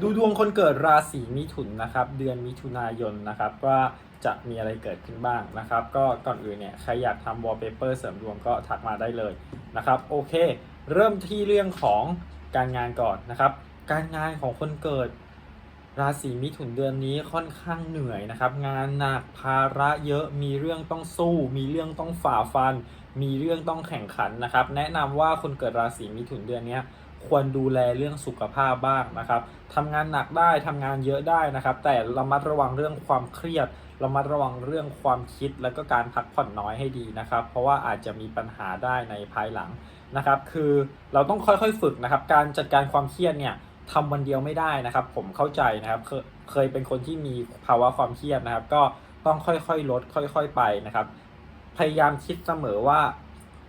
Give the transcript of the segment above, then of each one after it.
ดูดวงคนเกิดราศีมิถุนนะครับ เดือนมิถุนายนนะครับว่าจะมีอะไรเกิดขึ้นบ้างนะครับ ก็ก่อนอื่นเนี่ยใครอยากทำวอลเปเปอร์เสริมดวงก็ทักมาได้เลยนะครับ โอเค เริ่มที่เรื่องของการงานก่อนนะครับ การงานของคนเกิดราศีมิถุนเดือนนี้ค่อนข้างเหนื่อยนะครับ งานหนักภาระเยอะมีเรื่องต้องสู้ มีเรื่องต้องฝ่าฟัน มีเรื่องต้องแข่งขันนะครับ แนะนำว่าคนเกิดราศีมิถุนเดือนนี้ ควรดูแลเรื่องสุขภาพบ้างนะครับทำงานหนักได้ทำงานเยอะได้นะครับ แต่ระมัดระวังเรื่องความเครียดระมัดระวังเรื่องความคิดแล้วก็การพักผ่อนน้อยให้ดีนะครับ เพราะว่าอาจจะมีปัญหาได้ในภายหลังนะครับ คือเราต้องค่อยๆฝึกนะครับ การจัดการความเครียดเนี่ยทำวันเดียวไม่ได้นะครับ ผมเข้าใจนะครับ เคเคยเป็นคนที่มีภาวะความเครียดนะครับ ก็ต้องค่อยๆลด ค่อย ๆ ไปนะครับ พยายามคิดเสมอว่า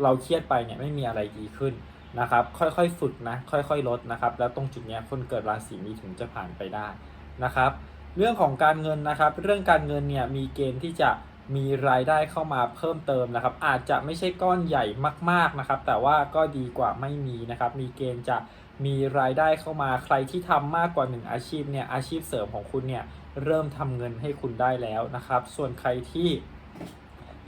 เราเครียดไปเนี่ยไม่มีอะไรดีขึ้น นะครับ ค่อยๆฝึกนะ ค่อยๆลดนะครับ แล้วตรงจุดเนี้ยคนเกิดราศีมีถุนจะผ่านไปได้นะครับ เรื่องของการเงินนะครับ เรื่องการเงินเนี่ยมีเกณฑ์ที่จะมีรายได้เข้ามาเพิ่มเติมนะครับ อาจจะไม่ใช่ก้อนใหญ่มากๆนะครับ แต่ว่าก็ดีกว่าไม่มีนะครับ มีเกณฑ์จะมีรายได้เข้ามาใครที่ทำมากกว่าหนึ่งอาชีพเนี่ยอาชีพเสริมของคุณเนี่ยเริ่มทำเงินให้คุณได้แล้วนะครับ ส่วนใครที่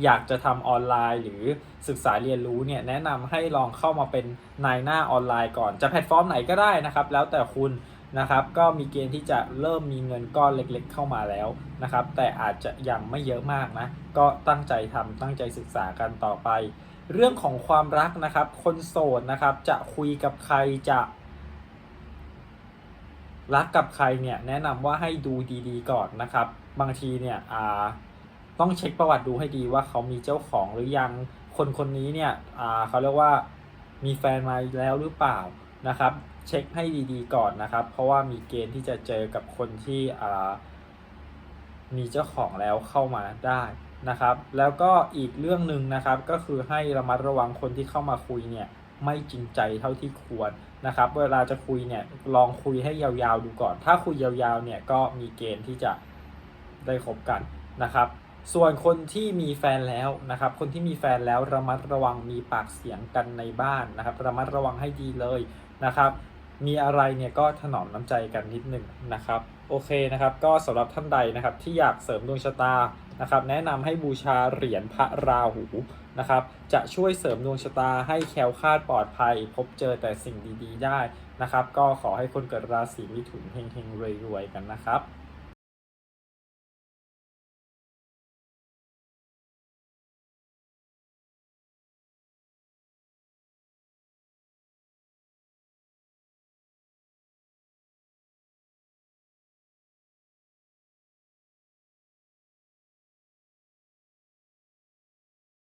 อยากจะทำออนไลน์หรือศึกษาเรียนรู้เนี่ยแนะนำให้ลองเข้ามาเป็นนายหน้าออนไลน์ก่อน จะแพลตฟอร์มไหนก็ได้นะครับ แล้วแต่คุณนะครับ ก็มีเกณฑ์ที่จะเริ่มมีเงินก้อนเล็กๆ เข้ามาแล้วนะครับ แต่อาจจะยังไม่เยอะมากนะ ก็ตั้งใจทำตั้งใจศึกษากันต่อไป เรื่องของความรักนะครับ คนโสดนะครับ จะคุยกับใครจะรักกับใครเนี่ยแนะนำว่าให้ดูดีๆ ก่อนนะครับ บางทีเนี่ยอ่า ต้องเช็คประวัติดูให้ดีว่าเขามีเจ้าของหรือยัง คนคนนี้เนี่ยอ่าเขาเรียกว่ามีแฟนมาแล้วหรือเปล่านะครับ เช็คให้ดีๆก่อนนะครับ เพราะว่ามีเกณฑ์ที่จะเจอกับคนที่อ่ามีเจ้าของแล้วเข้ามาได้นะครับ แล้วก็อีกเรื่องหนึ่งนะครับก็คือให้ระมัดระวังคนที่เข้ามาคุยเนี่ยไม่จริงใจเท่าที่ควรนะครับ เวลาจะคุยเนี่ยลองคุยให้ยาวๆดูก่อน ถ้าคุยยาวๆเนี่ยก็มีเกณฑ์ที่จะได้คบกันนะครับ ส่วนคนที่มีแฟนแล้วนะครับ คนที่มีแฟนแล้วระมัดระวังมีปากเสียงกันในบ้านนะครับ ระมัดระวังให้ดีเลยนะครับ มีอะไรเนี่ยก็ถนอมน้ำใจกันนิดหนึ่งนะครับ โอเคนะครับ ก็สำหรับท่านใดนะครับที่อยากเสริมดวงชะตานะครับ แนะนำให้บูชาเหรียญพระราหูนะครับ จะช่วยเสริมดวงชะตาให้แคล้วคลาดปลอดภัย พบเจอแต่สิ่งดีๆ ได้นะครับ ก็ขอให้คนเกิดราศีมิถุนเฮงๆรวยๆกันนะครับ